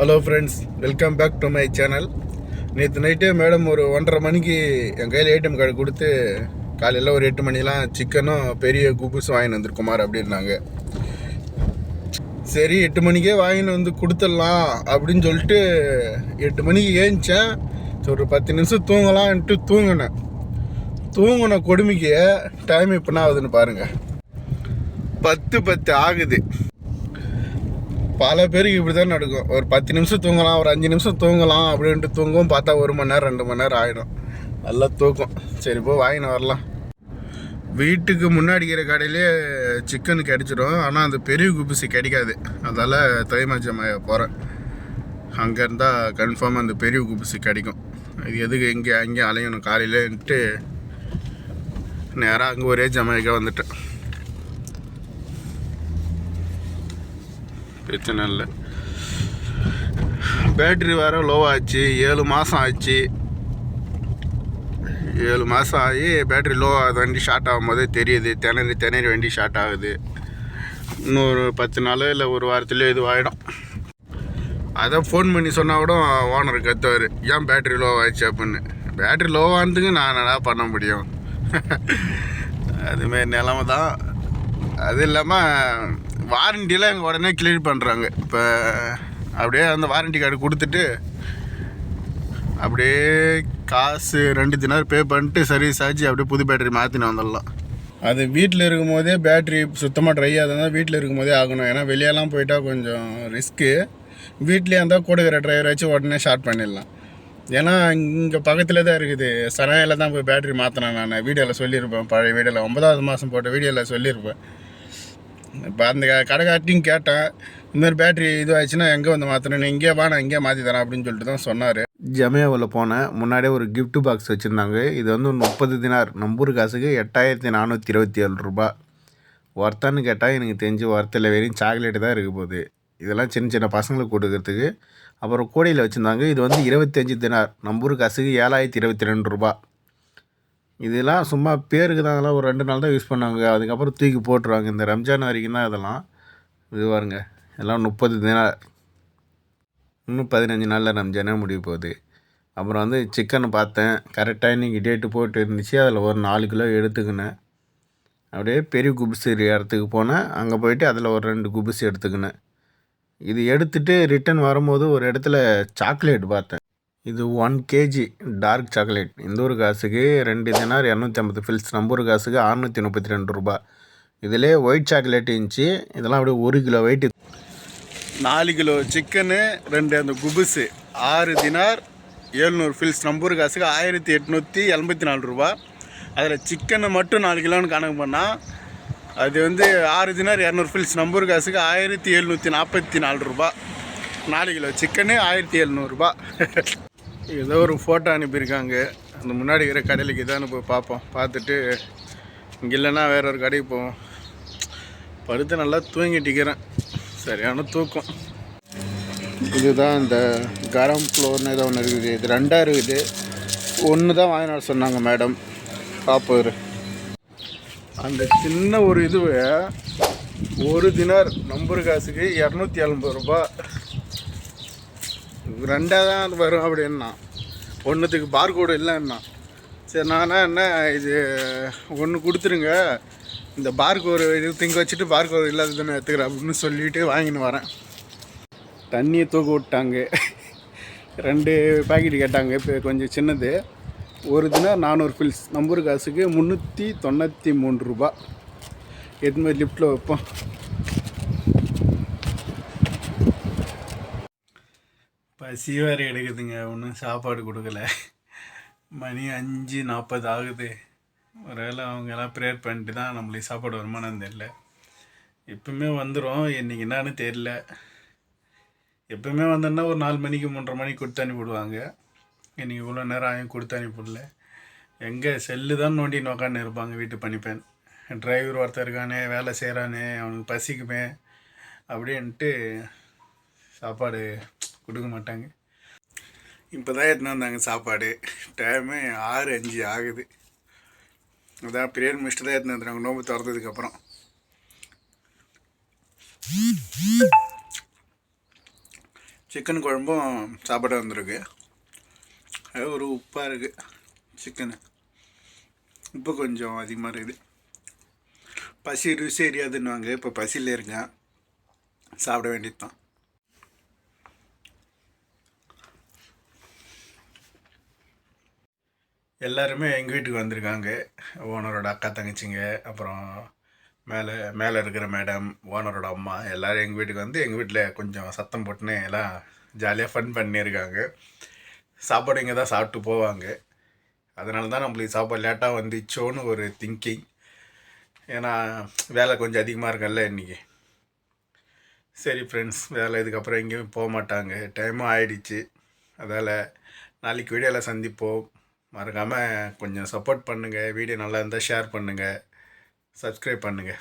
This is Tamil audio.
Hello friends welcome back to my channel நேற்று நைட்டு மேடம் ஒரு ஒன்றரை மணிக்கு என் கையில் ஏடிஎம் கார்டு கொடுத்து காலையில் ஒரு எட்டு மணிலாம் சிக்கனும் பெரிய குபுஸும் வாங்கின்னு வந்துருக்குமார் அப்படின்னாங்க. சரி எட்டு மணிக்கே வாங்கின்னு வந்து கொடுத்துடலாம் அப்படின்னு சொல்லிட்டு எட்டு மணிக்கு ஏந்திச்சேன் ஒரு பத்து நிமிஷம் தூங்கலான்ட்டு தூங்கினேன். தூங்கின கொடுமைக்கு டைம் இப்போ என்ன ஆகுதுன்னு பாருங்கள் பத்து பத்து ஆகுது. பல பேருக்கு இப்படி தான் நடக்கும். ஒரு பத்து நிமிஷம் தூங்கலாம் ஒரு அஞ்சு நிமிஷம் தூங்கலாம் அப்படின்ட்டு தூங்கும் பார்த்தா ஒரு மணி நேரம் ரெண்டு மணி நேரம் ஆகிடும் நல்லா தூக்கம். சரி போய் வாங்கின்னு வரலாம். வீட்டுக்கு முன்னாடி இருக்கிற கடையிலே சிக்கன் கிடச்சிடும். ஆனால் அந்த பெரிய குபிசி கிடைக்காது. அதால் தைமாச்சமாய போகிறேன் அங்கே இருந்தால் கன்ஃபார்மாக அந்த பெரிய குபிசி கிடைக்கும். இது எதுக்கு எங்கே அங்கேயும் அலையணும். காலையிலேன்ட்டு நேராக அங்கே ஒரே ஜமாய்க்காக வந்துட்டேன். பிரச்சனை இல்லை. பேட்ரி வேறு லோ ஆச்சு. ஏழு மாதம் ஆச்சு. ஏழு மாதம் ஆகி பேட்ரி லோ ஆகுது வண்டி ஷார்ட் ஆகும்போதே தெரியுது. திணறி திணறி வண்டி ஷார்ட் ஆகுது. இன்னொரு பத்து நாள் இல்லை ஒரு வாரத்துலேயே இது ஆகிடும் அதை ஃபோன் பண்ணி சொன்னால் கூட ஓனர் கத்துவார். ஏன் பேட்ரி லோ ஆச்சு? அப்படின்னு. பேட்ரி லோ ஆனதுக்கு நான் என்னடா பண்ண முடியும்? அதுமாரி நிலமை தான். அது இல்லாமல் வாரண்டியில் எங்கள் உடனே கிளியர் பண்ணுறாங்க இப்போ அப்படியே அந்த வாரண்டி கார்டு கொடுத்துட்டு அப்படியே காசு ரெண்டு தினார் பே பண்ணிட்டு சர்வீஸ் ஆச்சு அப்படியே புது பேட்டரி மாற்றினு வந்துடலாம். அது வீட்டில் இருக்கும் போதே பேட்ரி சுத்தமாக ட்ரை ஆகுதுன்னா வீட்டில் இருக்கும் போதே ஆகணும். ஏன்னா வெளியெல்லாம் போயிட்டா கொஞ்சம் ரிஸ்க்கு வீட்லேயே இருந்தால் கூட இருக்கிற டிரைவர் வச்சு உடனே ஷார்ட் பண்ணிடலாம். ஏன்னா இங்கே பக்கத்தில் தான் இருக்குது. சனாயில் தான் போய் பேட்டரி மாற்றினேன் நான். வீடியோவில் சொல்லியிருப்பேன். பழைய வீடியோவில் ஒன்பதாவது மாதம் போட்ட வீடியோவில் சொல்லியிருப்பேன். இப்போ அந்த க- கேட்டேன். இந்த மாதிரி பேட்டரி இதுவாச்சுன்னா எங்கே வந்து மாற்றணும் இங்கே வா நான் இங்கே மாற்றி தரேன் அப்படின்னு சொல்லிட்டு தான் சொன்னார். ஜமேவில் போனேன். முன்னாடியே ஒரு கிஃப்ட் பாக்ஸ் வச்சுருந்தாங்க. இது வந்து முப்பது தினார். நம்பூர் காசுக்கு எட்டாயிரத்தி நானூற்றி இருபத்தி ஏழு ரூபா. ஒர்த்தான்னு கேட்டால் எனக்கு தெரிஞ்சு ஒர்த்தில் வெறும் சாக்லேட்டு தான் இருக்க போகுது. இதெல்லாம் சின்ன சின்ன பசங்களுக்கு கொடுக்கறதுக்கு. அப்புறம் கூடையில் வச்சுருந்தாங்க. இது வந்து இருபத்தஞ்சி தினார். நம்பூர் காசுக்கு ஏழாயிரத்தி இருபத்தி ரெண்டு ரூபா. இதெல்லாம் சும்மா பேருக்கு தான் அதெல்லாம் ஒரு ரெண்டு நாள் தான் யூஸ் பண்ணாங்க. அதுக்கப்புறம் தூக்கி போட்டுருவாங்க. இந்த ரம்ஜான் வரைக்கும் தான் இதெல்லாம். இது பாருங்க. எல்லாம் முப்பது தினம் இன்னும் பதினஞ்சு நாளில் ரம்ஜானே முடிய போகுது. அப்புறம் வந்து சிக்கன் பார்த்தேன். கரெக்டாக இன்றைக்கி டேட்டு போட்டு இருந்துச்சு. அதில் ஒரு நாலு கிலோ எடுத்துக்கினேன். அப்படியே பெரிய குபுசு இடத்துக்கு போனேன். அங்கே போயிட்டு அதில் ஒரு ரெண்டு குபுசு எடுத்துக்கினேன். இது எடுத்துகிட்டு ரிட்டன் வரும்போது ஒரு இடத்துல சாக்லேட் பார்த்தேன். இது ஒன் கேஜி டார்க் சாக்லேட் இந்த ஒரு காசுக்கு ரெண்டு தினார் இரநூத்தி ஐம்பது ஃபில்ஸ் நம்ம ஒரு காசுக்கு அறநூற்றி முப்பத்தி ரெண்டு ரூபா. இதிலே ஒயிட் சாக்லேட் இருந்துச்சு. இதெல்லாம் அப்படியே ஒரு கிலோ வெயிட் நாலு கிலோ சிக்கனு ரெண்டு அந்த குபுசு ஆறு தினார் ஏழ்நூறு ஃபில்ஸ் நம்பூர் காசுக்கு ஆயிரத்தி எட்நூற்றி எண்பத்தி நாலு ரூபா. அதில் சிக்கனை மட்டும் நாலு கிலோன்னு கணக்கு பண்ணால் அது வந்து ஆறு தினார் இரநூறு ஃபில்ஸ் நம்பூர் காசுக்கு ஆயிரத்தி எழுநூற்றி நாற்பத்தி நாலு ரூபா. நாலு கிலோ சிக்கனு ஆயிரத்தி எழுநூறுபா ஏதோ ஒரு ஃபோட்டோ அனுப்பியிருக்காங்க. அந்த முன்னாடி இருக்கிற கடையிலுக்கு இதான் போய் பார்ப்போம். பார்த்துட்டு இங்கே இல்லைன்னா வேற ஒரு கடைக்கு போவோம். படுத்து நல்லா தூங்கிட்டிக்கிறேன் சரியான தூக்கம். இதுதான் இந்த கரம் ஃப்ளோர்னு ஏதோ ஒன்று இருக்குது. இது ரெண்டாக இருக்குது. ஒன்று தான் வாங்கிட்டு சொன்னாங்க மேடம் பார்ப்போம் அந்த சின்ன ஒரு இதுவை ஒரு தினார் நம்பர் காசுக்கு இரநூத்தி எண்பது ரூபாய் ரெண்டாக தான் அது வரும் அப்படின்னா ஒன்றுத்துக்கு பார்கோடு இல்லைன்னா. சரி நானா என்ன இது ஒன்று கொடுத்துருங்க. இந்த பார்கோடு இது திங்க வச்சுட்டு பார்கோடு இல்லாததுன்னு எடுத்துக்கிறேன் அப்படின்னு சொல்லிட்டு வாங்கின்னு வரேன். தண்ணியை தூக்க விட்டாங்க. ரெண்டு பேக்கெட் கேட்டாங்க. இப்போ கொஞ்சம் சின்னது. ஒரு தினம் நானூறு ஃபில்ஸ் நம்பர் காசுக்கு முந்நூற்றி தொண்ணூற்றி மூணு ரூபா. எது லிஃப்ட்டில் வைப்போம். பசி வேறு எடுக்குதுங்க. ஒன்றும் சாப்பாடு கொடுக்கல. மணி அஞ்சு நாற்பது ஆகுது. ஒருவேளை அவங்கெல்லாம் ப்ரேயர் பண்ணிட்டு தான் நம்மளுக்கு சாப்பாடு வருமானம் தெரியல. எப்பவுமே வந்துடும் இன்றைக்கி என்னன்னு தெரில எப்பவுமே வந்தோன்னா ஒரு நாலு மணிக்கு மூன்றரை மணிக்கு கொடுத்து அனுப்பிவிடுவாங்க. இன்றைக்கி இவ்வளோ நேரம் ஆகும் கொடுத்து அனுப்பிவிடல. எங்கே செல்லு தான் நோண்டி நோக்கான்னு இருப்பாங்க வீட்டு பணிப்பெண். டிரைவர் ஒருத்தர் இருக்கானே வேலை செய்கிறானே அவனுக்கு பசிக்குமே. அப்படின்ட்டு சாப்பாடு கொடுக்க மாட்டாங்க. இப்போ தான் எடுத்துன்னு வந்தாங்க சாப்பாடு. டைமு ஆறு அஞ்சு ஆகுது. அதான் பிரேயர் மிஸ்டர் தான் எடுத்துன்னு வந்துடுறாங்க நோம்பு திறந்ததுக்கப்புறம் சிக்கன் குழம்பும் சாப்பாடு வந்திருக்கு. அது ஒரு உப்பாக இருக்குது சிக்கனு உப்பு கொஞ்சம் அதிகமாக இருக்குது. பசி ருசி எரியாதுன்னுவாங்க. இப்போ பசியில் இருக்கேன். சாப்பிட வேண்டியது தான் எல்லாருமே எங்கள் வீட்டுக்கு வந்திருக்காங்க. ஓனரோட அக்கா தங்கச்சிங்க அப்புறம் மேலே மேலே இருக்கிற மேடம் ஓனரோட அம்மா எல்லோரும் எங்கள் வீட்டுக்கு வந்து எங்கள் வீட்டில் கொஞ்சம் சத்தம் போட்டுன்னு எல்லாம் ஜாலியாக ஃபன் பண்ணியிருக்காங்க சாப்பாடு இங்கே தான் சாப்பிட்டு போவாங்க. அதனால தான் நம்மளுக்கு சாப்பாடு லேட்டாக வந்துச்சோன்னு ஒரு திங்கிங் ஏன்னா வேலை கொஞ்சம் அதிகமாக இருக்கல்ல இன்றைக்கி சரி ஃப்ரெண்ட்ஸ் வேலை இதுக்கப்புறம் எங்கேயும் போக மாட்டாங்க. டைமும் ஆயிடுச்சு. அதால் நாளைக்கு வீடியோவில் சந்திப்போம். மறக்காமல் கொஞ்சம் சப்போர்ட் பண்ணுங்கள் வீடியோ நல்லா இருந்தால் ஷேர் பண்ணுங்கள் சப்ஸ்கிரைப் பண்ணுங்கள்